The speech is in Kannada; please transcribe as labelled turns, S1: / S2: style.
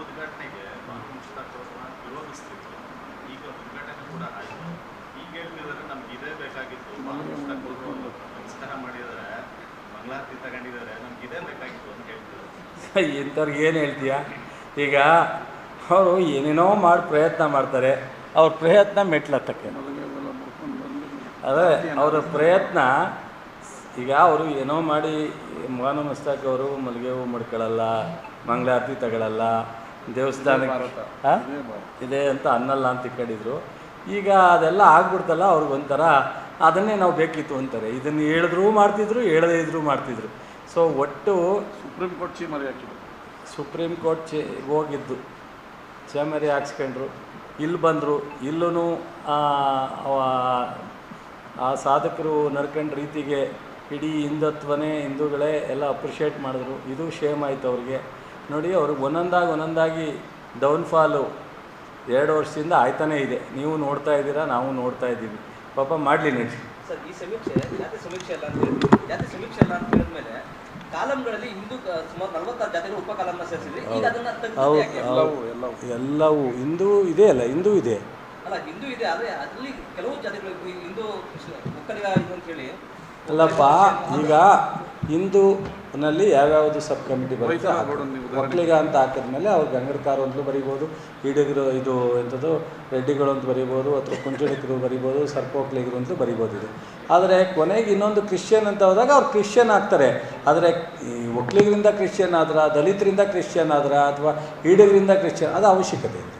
S1: ಉದ್ಘಾಟನೆಗೆ ವಿರೋಧಿಸ್ತಿತ್ತು ಈಗ ಉದ್ಘಾಟನೆ ಕೂಡ ಆಯಿತು. ಈಗ ಹೇಳ್ತಿದ್ದಾರೆ ನಮ್ಗೆ ಇದೇ ಬೇಕಾಗಿತ್ತು. ಬಾಬು ಮುಷ್ತಾಕ್ ಸಂಸ್ಕಾರ ಮಾಡಿದರೆ ಮಂಗಳಾರತಿ ತಗೊಂಡಿದ್ದಾರೆ. ನಮ್ಗೆ ಇದೇ ಬೇಕಾಗಿತ್ತು ಅಂತ ಹೇಳ್ತಿದ್ದಾರೆ
S2: ಇಂಥವ್ರಿಗೆ ಏನು ಹೇಳ್ತೀಯಾ? ಈಗ ಅವರು ಏನೇನೋ ಮಾಡಿ ಪ್ರಯತ್ನ ಮಾಡ್ತಾರೆ. ಅವ್ರ ಪ್ರಯತ್ನ ಮೆಟ್ಲತ್ತಕ್ಕೆ ಅದೇ, ಅವರ ಪ್ರಯತ್ನ ಈಗ ಅವರು ಏನೋ ಮಾಡಿ ಮಾನು ಮಸ್ತಾಕ್ ಅವರು ಮಲ್ಲಿಗೆ ಹೂ ಮಡ್ಕೊಳ್ಳಲ್ಲ ಮಂಗಳಾರತಿ ತಗೊಳ್ಳಲ್ಲ ದೇವಸ್ಥಾನಕ್ಕೆ? ಇದೆ ಅಂತ ಅನ್ನಲ್ಲ ಅಂತ ಇಕ್ಕಡಿದ್ರು ಈಗ ಅದೆಲ್ಲ ಆಗ್ಬಿಡ್ತಲ್ಲ ಅವ್ರಿಗೊಂಥರ ಅದನ್ನೇ ನಾವು ಬೇಕಿತ್ತು ಅಂತಾರೆ. ಇದನ್ನು ಹೇಳಿದ್ರು ಮಾಡ್ತಿದ್ರು ಹೇಳದೇ ಇದ್ರು ಮಾಡ್ತಿದ್ರು. ಸೊ ಒಟ್ಟು
S3: ಸುಪ್ರೀಂ ಕೋರ್ಟ್ ಚೇಮರಿ ಹಾಕಿದ್ರು.
S2: ಸುಪ್ರೀಂ ಕೋರ್ಟ್ ಚೇ ಹೋಗಿದ್ದು. ಚೇಮರಿ ಹಾಕ್ಸ್ಕೊಂಡ್ರು. ಇಲ್ಲಿ ಬಂದರು. ಇಲ್ಲೂ ಆ ಸಾಧಕರು ನಡ್ಕೊಂಡ ರೀತಿಗೆ ಇಡೀ ಹಿಂದುತ್ವನೇ ಹಿಂದೂಗಳೇ ಎಲ್ಲ ಅಪ್ರಿಷಿಯೇಟ್ ಮಾಡಿದ್ರು. ಇದು ಶೇಮ್ ಆಯಿತು ಅವ್ರಿಗೆ. ನೋಡಿ ಅವ್ರಿಗೆ ಒಂದೊಂದಾಗಿ ಒಂದೊಂದಾಗಿ ಡೌನ್ಫಾಲು ಎರಡು ವರ್ಷದಿಂದ ಆಯ್ತಾನೇ ಇದೆ. ನೀವು ನೋಡ್ತಾ ಇದ್ದೀರಾ ನಾವು ನೋಡ್ತಾ ಇದ್ದೀವಿ. ಪಾಪ ಮಾಡಲಿ ನೋಡಿ
S4: ಸರ್ ಈ ಸಮೀಕ್ಷೆ ಜಾತಿ ಸಮೀಕ್ಷೆ ಅಲ್ಲ ಅಂತ ಹೇಳಿ. ಜಾತಿ ಸಮೀಕ್ಷೆ ಅಲ್ಲ ಅಂತ ಹೇಳಿದ್ಮೇಲೆ ಕಾಲಂಗಳಲ್ಲಿ ಹಿಂದೂ ಕ- ಸುಮಾರು ನಲವತ್ತಾರು ಜಾತಿಗಳು ಉಪ ಕಾಲಂನ ಸೇರಿಸಿದ್ವಿ. ಈಗ ಅದನ್ನ
S3: ಎಲ್ಲವೂ ಎಲ್ಲವೂ.
S2: ಎಲ್ಲವೂ. ಹಿಂದೂ ಇದೆ ಅಲ್ಲ ಹಿಂದೂ ಇದೆ.
S4: ಅಲ್ಲ ಹಿಂದೂ ಇದೆ ಆದರೆ ಅಲ್ಲಿ ಕೆಲವು ಜಾತಿಗಳು ಹಿಂದೂ ಒಕ್ಕಲಿಗ ಇದು ಅಂತ ಹೇಳಿ
S2: ಅಲ್ಲಪ್ಪ ಈಗ ಹಿಂದೂನಲ್ಲಿ ಯಾವ್ಯಾವುದು ಸಬ್ ಕಮಿಟಿ ಬರುತ್ತೆ ಒಕ್ಕಲಿಗ ಅಂತ ಹಾಕಿದ್ಮೇಲೆ ಅವ್ರು ಗಂಗಡ್ಕಾರು ಅಂತಲೂ ಬರಿಬೋದು ಈಡಿಗರು ಇದು ಎಂಥದ್ದು ರೆಡ್ಡಿಗಳು ಅಂತ ಬರಿಬೋದು ಅಥವಾ ಕುಂಚಡಿಕರು ಬರಿಬೋದು ಸರ್ಪೋಕ್ಲಿಗರು ಅಂತಲೂ ಬರಿಬೋದು ಇದು. ಆದರೆ ಕೊನೆಗೆ ಇನ್ನೊಂದು ಕ್ರಿಶ್ಚಿಯನ್ ಅಂತ ಹೋದಾಗ ಅವ್ರು ಕ್ರಿಶ್ಚಿಯನ್ ಆಗ್ತಾರೆ. ಆದರೆ ಈ ಒಕ್ಲಿಗರಿಂದ ಕ್ರಿಶ್ಚಿಯನ್ ಆದ್ರ ದಲಿತರಿಂದ ಕ್ರಿಶ್ಚಿಯನ್ ಆದ್ರ ಅಥವಾ ಈಡಿಗರಿಂದ ಕ್ರಿಶ್ಚಿಯನ್ ಅದು ಅವಶ್ಯಕತೆ ಇದೆ.